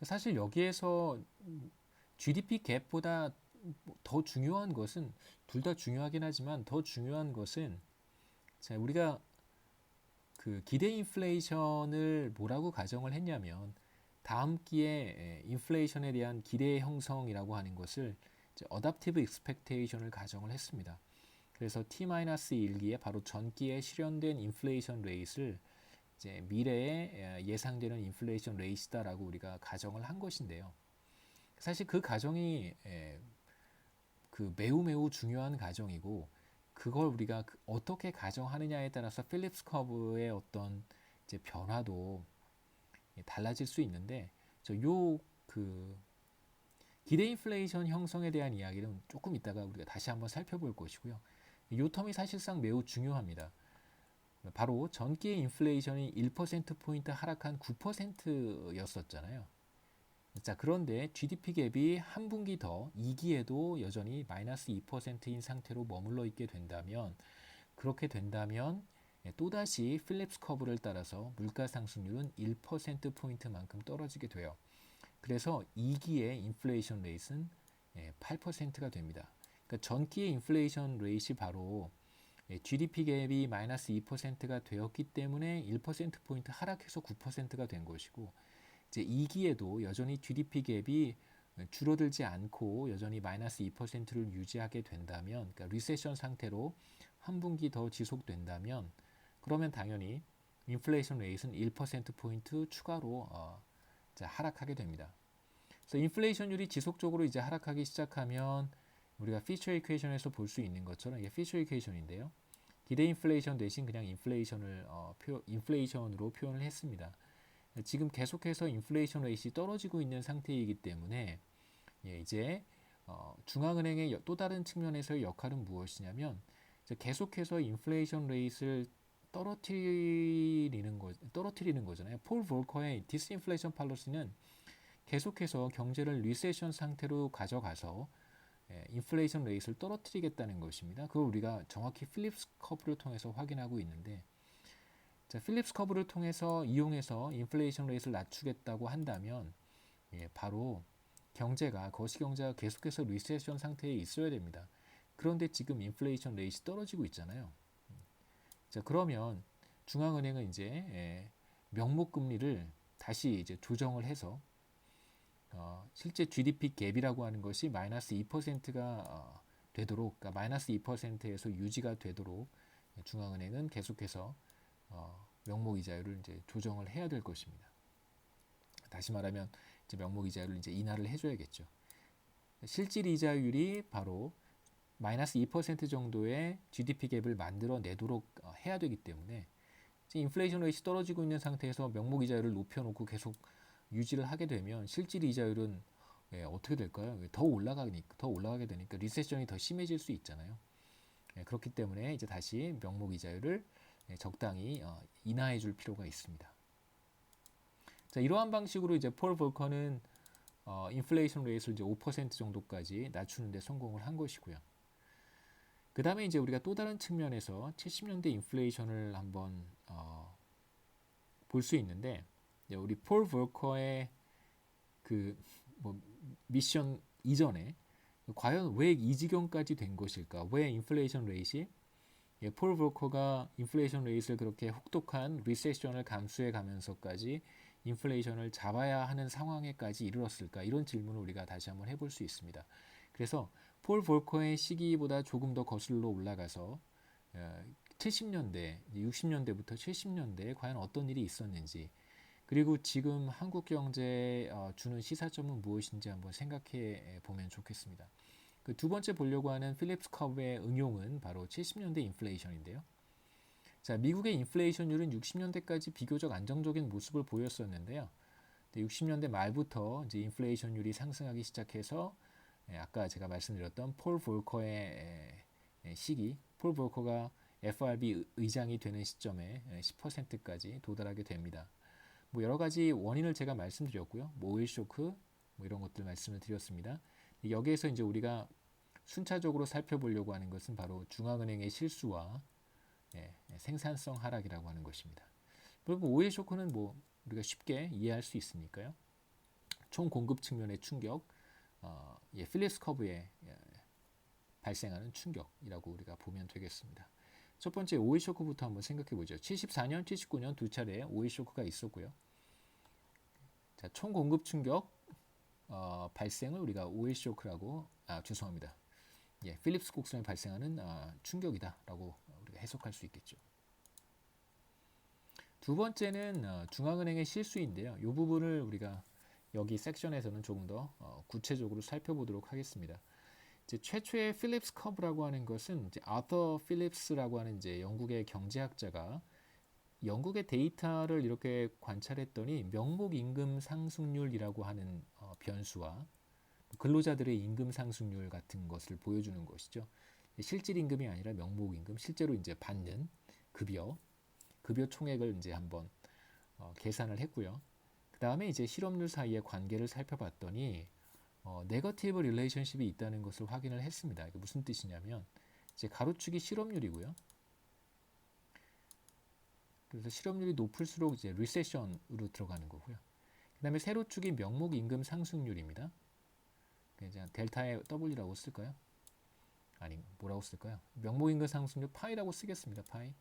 그 사실 여기에서 GDP 갭보다 더 중요한 것은 둘 다 중요하긴 하지만 더 중요한 것은 자, 우리가 그 기대 인플레이션을 뭐라고 가정을 했냐면 다음 기에 인플레이션에 대한 기대 형성이라고 하는 것을 어답티브 익스펙테이션을 가정을 했습니다. 그래서 T-1기에 바로 전기에 실현된 인플레이션 레이트를 이제 미래에 예상되는 인플레이션 레이트다라고 우리가 가정을 한 것인데요. 사실 그 가정이 그 매우 매우 중요한 가정이고 그걸 우리가 그 어떻게 가정하느냐에 따라서 필립스 커브의 어떤 이제 변화도 달라질 수 있는데 저요그 기대 인플레이션 형성에 대한 이야기는 조금 이따가 우리가 다시 한번 살펴볼 것이고요. 이 텀이 사실상 매우 중요합니다. 바로 전기의 인플레이션이 1%포인트 하락한 9%였었잖아요. 자, 그런데 GDP 갭이 한 분기 더 2기에도 여전히 마이너스 2%인 상태로 머물러 있게 된다면 그렇게 된다면 또다시 필립스 커브를 따라서 물가 상승률은 1% 포인트만큼 떨어지게 돼요. 그래서 2기의 인플레이션 레이트는 8%가 됩니다. 그러니까 전기의 인플레이션 레이트이 바로 GDP 갭이 마이너스 2%가 되었기 때문에 1% 포인트 하락해서 9%가 된 것이고 이제 2기에도 여전히 GDP 갭이 줄어들지 않고 여전히 마이너스 2%를 유지하게 된다면, 그러니까 리세션 상태로 한 분기 더 지속된다면, 그러면 당연히 인플레이션 레이트는 1% 포인트 추가로 어, 하락하게 됩니다. 그래서 인플레이션율이 지속적으로 이제 하락하기 시작하면 우리가 피처 이퀘이션에서 볼 수 있는 것처럼 이게 피처 이퀘이션인데요. 기대 인플레이션 대신 그냥 인플레이션을 어, 표, 인플레이션으로 표현을 했습니다. 지금 계속해서 인플레이션 레이시 떨어지고 있는 상태이기 때문에 예, 이제 어, 중앙은행의 또 다른 측면에서의 역할은 무엇이냐면 계속해서 인플레이션 레이스를 떨어뜨리는 거 떨어뜨리는 거잖아요. 폴 볼커의 디스인플레이션 팔러시는 계속해서 경제를 리세션 상태로 가져가서 예, 인플레이션 레이스를 떨어뜨리겠다는 것입니다. 그걸 우리가 정확히 필립스 커브를 통해서 확인하고 있는데 자, 필립스 커브를 통해서 이용해서 인플레이션 레이트를 낮추겠다고 한다면 예, 바로 경제가 거시경제가 계속해서 리세션 상태에 있어야 됩니다. 그런데 지금 인플레이션 레이트 떨어지고 있잖아요. 자 그러면 중앙은행은 이제 예, 명목 금리를 다시 이제 조정을 해서 어, 실제 GDP 갭이라고 하는 것이 마이너스 2%가 어, 되도록 그러니까 마이너스 2%에서 유지가 되도록 중앙은행은 계속해서 어, 명목 이자율을 이제 조정을 해야 될 것입니다. 다시 말하면 이제 명목 이자율을 이제 인하를 해줘야겠죠. 실질 이자율이 바로 마이너스 2% 정도의 GDP 갭을 만들어 내도록 어, 해야 되기 때문에 인플레이션 레이트 떨어지고 있는 상태에서 명목 이자율을 높여놓고 계속 유지를 하게 되면 실질 이자율은 예, 어떻게 될까요? 더 올라가니까 더 올라가게 되니까 리세션이 더 심해질 수 있잖아요. 예, 그렇기 때문에 이제 다시 명목 이자율을 예, 적당히 어, 인하해 줄 필요가 있습니다. 자, 이러한 방식으로 이제 폴 볼커는 어, 인플레이션 레이트를 이제 5% 정도까지 낮추는 데 성공을 한 것이고요. 그 다음에 이제 우리가 또 다른 측면에서 70년대 인플레이션을 한번 어, 볼 수 있는데 우리 폴 볼커의 그 뭐 미션 이전에 과연 왜 이 지경까지 된 것일까? 왜 인플레이션 레이시 예, 폴 브로커가 인플레이션 레이스를 그렇게 혹독한 리세션을 감수해 가면서까지 인플레이션을 잡아야 하는 상황에까지 이르렀을까 이런 질문을 우리가 다시 한번 해볼 수 있습니다. 그래서 폴 볼커의 시기보다 조금 더 거슬러 올라가서 70년대, 어, 60년대부터 70년대에 과연 어떤 일이 있었는지 그리고 지금 한국 경제에 어, 주는 시사점은 무엇인지 한번 생각해 보면 좋겠습니다. 그 두 번째 보려고 하는 필립스 커브의 응용은 바로 70년대 인플레이션인데요. 자, 미국의 인플레이션율은 60년대까지 비교적 안정적인 모습을 보였었는데요. 60년대 말부터 이제 인플레이션율이 상승하기 시작해서 예, 아까 제가 말씀드렸던 폴 볼커의 시기, 폴 볼커가 FRB 의장이 되는 시점에 10%까지 도달하게 됩니다. 뭐 여러 가지 원인을 제가 말씀드렸고요. 뭐 오일 쇼크 뭐 이런 것들 말씀을 드렸습니다. 여기에서 이제 우리가 순차적으로 살펴보려고 하는 것은 바로 중앙은행의 실수와 예, 생산성 하락이라고 하는 것입니다. 그리고 오일 쇼크는 뭐 우리가 쉽게 이해할 수 있으니까요. 총 공급 측면의 충격, 어, 예, 필립스 커브에 예, 발생하는 충격이라고 우리가 보면 되겠습니다. 첫 번째 오일 쇼크부터 한번 생각해 보죠. 74년, 79년 두 차례 오일 쇼크가 있었고요. 자, 총 공급 충격 어, 발생을 우리가 오일 쇼크라고 아 죄송합니다. 예, 필립스 곡선에 발생하는 어, 충격이다라고 우리가 해석할 수 있겠죠. 두 번째는 어, 중앙은행의 실수인데요. 이 부분을 우리가 여기 섹션에서는 조금 더 어, 구체적으로 살펴보도록 하겠습니다. 이제 최초의 필립스 커브라고 하는 것은 이제 아더 필립스라고 하는 이제 영국의 경제학자가 영국의 데이터를 이렇게 관찰했더니 명목 임금 상승률이라고 하는 어, 변수와 근로자들의 임금 상승률 같은 것을 보여주는 것이죠. 실질 임금이 아니라 명목 임금, 실제로 이제 받는 급여, 급여 총액을 이제 한번 어, 계산을 했고요. 그 다음에 이제 실업률 사이의 관계를 살펴봤더니 어, 네거티브 릴레이션십이 있다는 것을 확인을 했습니다. 이게 무슨 뜻이냐면 이제 가로축이 실업률이고요. 그래서 실업률이 높을수록 이제 리세션으로 들어가는 거고요. 그 다음에 세로축이 명목 임금 상승률입니다. 이제 델타의 W라고 쓸까요? 아니 뭐라고 쓸까요? 명목 임금 상승률 파이라고 쓰겠습니다. 파이.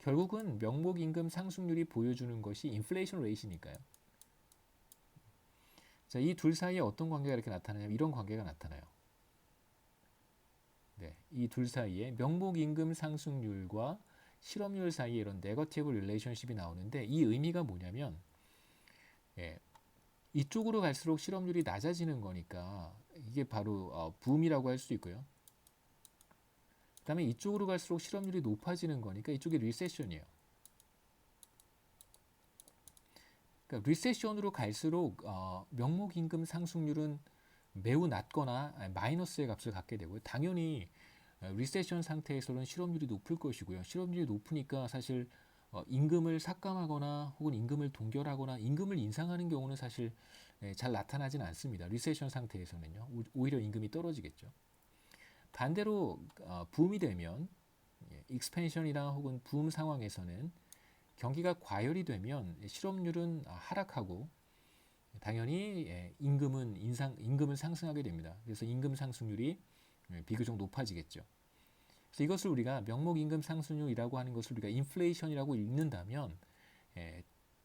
결국은 명목 임금 상승률이 보여주는 것이 인플레이션 레이시니까요. 자, 이 둘 사이에 어떤 관계가 이렇게 나타나냐면 이런 관계가 나타나요. 네, 이 둘 사이에 명목 임금 상승률과 실업률 사이에 이런 네거티브 릴레이션십이 나오는데 이 의미가 뭐냐면 예, 이쪽으로 갈수록 실업률이 낮아지는 거니까 이게 바로 어, 붐이라고 할 수 있고요. 그 다음에 이쪽으로 갈수록 실업률이 높아지는 거니까 이쪽이 리세션이에요. 그러니까 리세션으로 갈수록 어, 명목 임금 상승률은 매우 낮거나 마이너스의 값을 갖게 되고요. 당연히 리세션 상태에서는 실업률이 높을 것이고요. 실업률이 높으니까 사실 어, 임금을 삭감하거나 혹은 임금을 동결하거나 임금을 인상하는 경우는 사실 예, 잘 나타나지는 않습니다. 리세션 상태에서는요. 오 히려 임금이 떨어지겠죠. 반대로 어, 붐이 되면 예, 익스펜션이나 혹은 붐 상황에서는 경기가 과열이 되면 실업률은 하락하고 당연히 예, 임금은 인상 임금은 상승하게 됩니다. 그래서 임금 상승률이 예, 비교적 높아지겠죠. 그래서 이것을 우리가 명목 임금 상승률이라고 하는 것을 우리가 인플레이션이라고 읽는다면 예,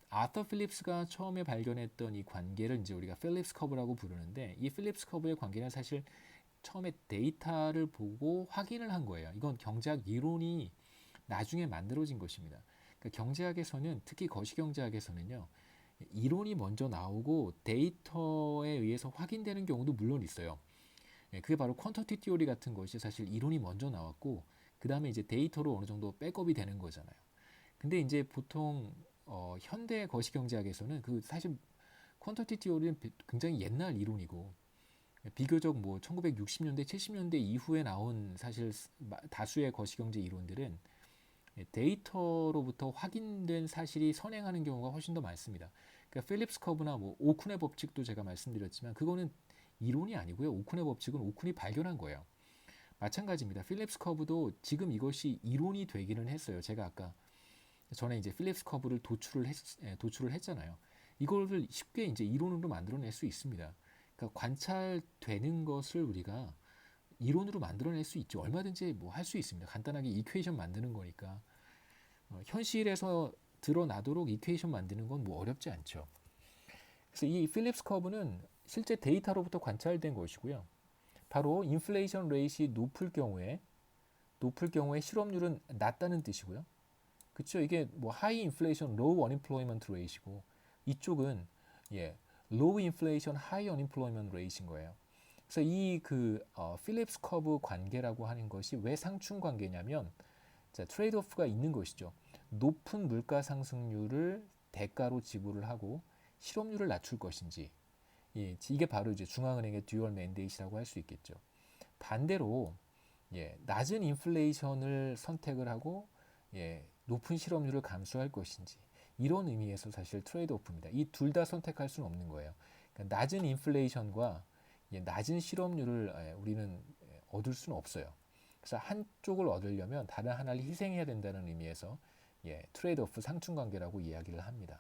아터 필립스가 처음에 발견했던 이 관계를 이제 우리가 필립스 커브라고 부르는데 이 필립스 커브의 관계는 사실 처음에 데이터를 보고 확인을 한 거예요. 이건 경제학 이론이 나중에 만들어진 것입니다. 그러니까 경제학에서는 특히 거시경제학에서는요. 이론이 먼저 나오고 데이터에 의해서 확인되는 경우도 물론 있어요. 예, 그게 바로 퀀터티 티오리 같은 것이 사실 이론이 먼저 나왔고 그 다음에 이제 데이터로 어느 정도 백업이 되는 거잖아요. 근데 이제 보통 어, 현대 거시경제학에서는 그 사실 퀀터티 티오리는 굉장히 옛날 이론이고 비교적 뭐 1960년대, 70년대 이후에 나온 사실 다수의 거시경제 이론들은 데이터로부터 확인된 사실이 선행하는 경우가 훨씬 더 많습니다. 그러니까 필립스 커브나 뭐 오쿤의 법칙도 제가 말씀드렸지만 그거는 이론이 아니고요. 오쿤의 법칙은 오쿤이 발견한 거예요. 마찬가지입니다. 필립스 커브도 지금 이것이 이론이 되기는 했어요. 제가 아까 전에 이제 필립스 커브를 도출을 했, 예, 도출을 했잖아요. 이거를 쉽게 이제 이론으로 만들어낼 수 있습니다. 그러니까 관찰되는 것을 우리가 이론으로 만들어낼 수 있죠. 얼마든지 뭐 할 수 있습니다. 간단하게 이퀘이션 만드는 거니까 어, 현실에서 드러나도록 이퀘이션 만드는 건 뭐 어렵지 않죠. 그래서 이 필립스 커브는 실제 데이터로부터 관찰된 것이고요. 바로 인플레이션 레이시 높을 경우에 높을 경우에 실업률은 낮다는 뜻이고요. 그렇죠? 이게 뭐 하이 인플레이션, 로우 언임플로이먼트 레이시고 이쪽은 예, 로우 인플레이션, 하이 언임플로이먼트 레이시인 거예요. 그래서 이 그 어, 필립스 커브 관계라고 하는 것이 왜 상충 관계냐면 자, 트레이드 오프가 있는 것이죠. 높은 물가 상승률을 대가로 지불을 하고 실업률을 낮출 것인지 예, 이게 바로 이제 중앙은행의 듀얼 맨데이트라고 할 수 있겠죠. 반대로 예, 낮은 인플레이션을 선택을 하고 예, 높은 실업률을 감수할 것인지 이런 의미에서 사실 트레이드 오프입니다. 이 둘 다 선택할 수는 없는 거예요. 그러니까 낮은 인플레이션과 예, 낮은 실업률을 예, 우리는 예, 얻을 수는 없어요. 그래서 한쪽을 얻으려면 다른 하나를 희생해야 된다는 의미에서 예, 트레이드 오프 상충 관계라고 이야기를 합니다.